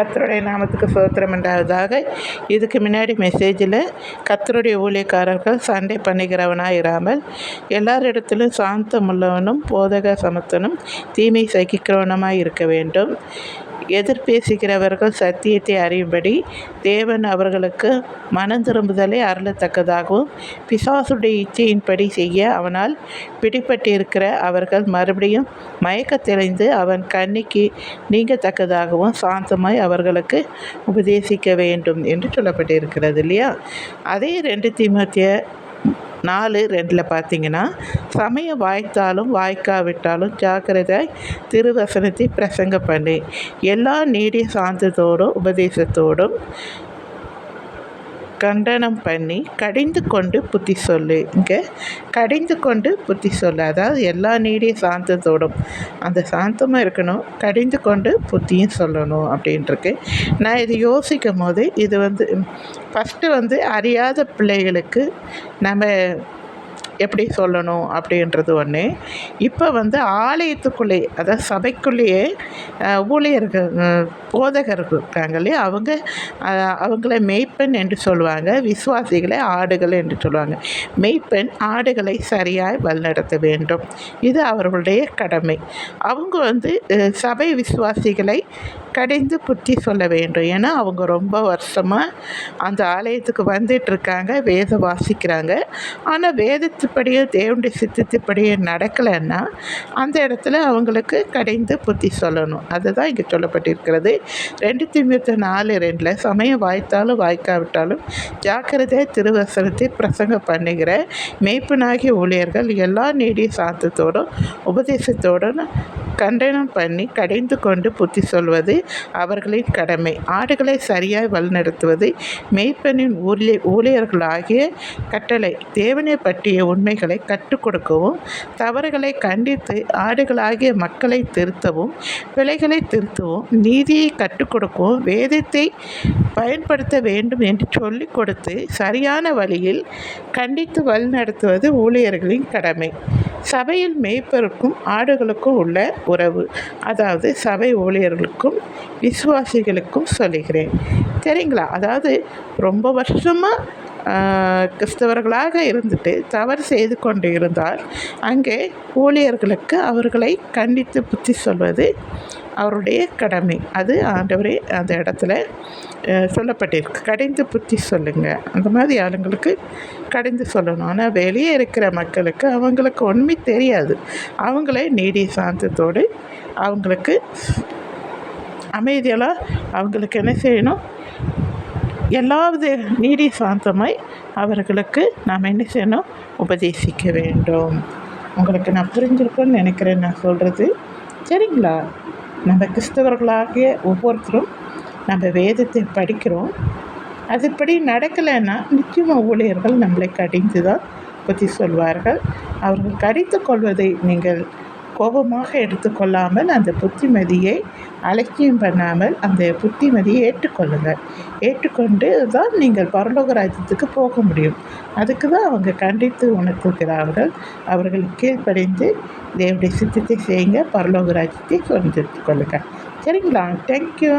கத்தருடைய நாமத்துக்கு சோத்திரம் என்றாவதாக இதுக்கு முன்னாடி மெசேஜில் கத்தருடைய ஊழியக்காரர்கள் சண்டை பண்ணுகிறவனாக இராமல் எல்லாரிடத்திலும் சாந்தமுள்ளவனும் போதக சமத்தனும் தீமை சகிக்கிறவனுமாய் இருக்க வேண்டும். எதிர் பேசுகிறவர்கள் சத்தியத்தை அறியும்படி தேவன் அவர்களுக்கு மனம் திரும்புதலை அருளத்தக்கதாகவும் பிசாசுடைய இச்சையின்படி செய்ய அவனால் பிடிபட்டிருக்கிற அவர்கள் மறுபடியும் மயக்கத் தெளிந்து அவன் கண்ணிக்கு நீங்கத்தக்கதாகவும் சாந்தமாய் அவர்களுக்கு உபதேசிக்க வேண்டும் என்று சொல்லப்பட்டிருக்கிறது இல்லையா? அதே ரெண்டு திமுத்திய நாலு ரெண்டில் பார்த்தீங்கன்னா சமயம் வாய்த்தாலும் வாய்க்காவிட்டாலும் ஜாக்கிரதை திருவசனத்தை பிரசங்க பண்ணு. எல்லா நீடிய சாந்தத்தோடும் உபதேசத்தோடும் கண்டனம் பண்ணி கடிந்து கொண்டு புத்தி சொல்லு. இங்கே கடிந்து கொண்டு புத்தி சொல்லு. அதாவது எல்லா நீடிய சாந்தத்தோடும் அந்த சாந்தமாக இருக்கணும். கடிந்து கொண்டு புத்தியும் சொல்லணும் அப்படின்ட்டுருக்கு நான் இது யோசிக்கும் போது இது வந்து ஃபஸ்ட்டு வந்து அறியாத பிள்ளைகளுக்கு நம்ம எப்படி சொல்லணும் அப்படின்றது ஒன்று இப்போ வந்து ஆலயத்துக்குள்ளே அதாவது சபைக்குள்ளேயே ஊழியர்கள் போதகர்கள் இருக்காங்க இல்லையா? அவங்க அவங்கள மெய்ப்பெண் என்று சொல்லுவாங்க விசுவாசிகளை ஆடுகள் என்று சொல்லுவாங்க. மெய்ப்பெண் ஆடுகளை சரியாய் வழிநடத்த வேண்டும். இது அவர்களுடைய கடமை. அவங்க வந்து சபை விசுவாசிகளை கடிந்து புத்தி சொல்ல வேண்டும். ஏன்னா அவங்க ரொம்ப வருஷமாக அந்த ஆலயத்துக்கு வந்துட்டு இருக்காங்க வேதம் வாசிக்கிறாங்க. ஆனால் வேதத்துப்படியே தேவனுடைய சித்தத்துப்படியே நடக்கலைன்னா அந்த இடத்துல அவங்களுக்கு கடிந்து புத்தி சொல்லணும். அதுதான் இங்கே சொல்லப்பட்டிருக்கிறது. ரெண்டு திமுத்த நாலு ரெண்டில் சமயம் வாய்த்தாலும் வாய்க்காவிட்டாலும் ஜாக்கிரதை திருவசனத்தை பிரசங்கம் பண்ணுகிற மேய்ப்பனாகிய ஊழியர்கள் எல்லா நீடிய சாத்தத்தோடும் உபதேசத்தோடும் கண்டனம் பண்ணி கடைந்து கொண்டு புத்தி சொல்வது அவர்களின் கடமை. ஆடுகளை சரியாய் வழிநடத்துவது மெய்ப்பெண்ணின் ஊழிய ஊழியர்களாகிய கட்டளை. தேவனை பற்றிய உண்மைகளை கற்றுக் கொடுக்கவும் தவறுகளை கண்டித்து ஆடுகளாகிய மக்களை திருத்தவும் பிழைகளை திருத்தவும் நீதியை கற்றுக் கொடுக்கவும் வேதத்தை பயன்படுத்த வேண்டும் என்று சொல்லிக் கொடுத்து சரியான வழியில் கண்டித்து வழிநடத்துவது ஊழியர்களின் கடமை. சபையில் மேய்ப்பருக்கும் ஆடுகளுக்கும் உள்ள உறவு. அதாவது சபை ஊழியர்களுக்கும் விசுவாசிகளுக்கும் சொல்லுகிறேன். சரிங்களா? அதாவது ரொம்ப வருஷமாக கிறிஸ்தவர்களாக இருந்துட்டு தவறு செய்து கொண்டு இருந்தால் அங்கே ஊழியர்களுக்கு அவர்களை கண்டித்து புத்தி சொல்வது அவருடைய கடமை. அது ஆண்டவரே அந்த இடத்துல சொல்லப்பட்டிருக்கு. கடைந்து புத்தி சொல்லுங்கள் அந்த மாதிரி ஆளுங்களுக்கு கடைந்து சொல்லணும். ஆனால் வெளியே இருக்கிற மக்களுக்கு அவங்களுக்கு ஒன்றுமே தெரியாது. அவங்களே நீடி சாந்தத்தோடு அவங்களுக்கு அமைதியெல்லாம் அவங்களுக்கு என்ன செய்யணும்? எல்லாவது நீடி சாந்தமாய் அவர்களுக்கு நாம் என்ன செய்யணும்? உபதேசிக்க வேண்டும். உங்களுக்கு நான் புரிஞ்சிருக்கோன்னு நினைக்கிறேன். நான் சொல்கிறது சரிங்களா? நம்ம கிறிஸ்தவர்களாகிய ஒவ்வொருத்தரும் நம்ம வேதத்தை படிக்கிறோம். அதுபடி நடக்கலைன்னா நிச்சயமாக ஊழியர்கள் நம்மளை கடிந்து தான் பற்றி சொல்வார்கள். அவர்கள் கடித்து கொள்வதை நீங்கள் கோபமாக எடுத்துக்கொள்ளாமல் அந்த புத்திமதியை அலட்சியம் பண்ணாமல் அந்த புத்திமதியை ஏற்றுக்கொள்ளுங்கள். ஏற்றுக்கொண்டு தான் நீங்கள் பரலோக ராஜ்யத்துக்கு போக முடியும். அதுக்கு தான் அவங்க கண்டித்து உணர்த்துகிறார்கள் அவர்கள் கீழ்ப்படைந்து தேவடைய சித்தத்தை செய்யுங்க. பரலோக ராஜ்யத்தை சொந்தெடுத்து கொள்ளுங்கள் சரிங்களா? தேங்க்யூ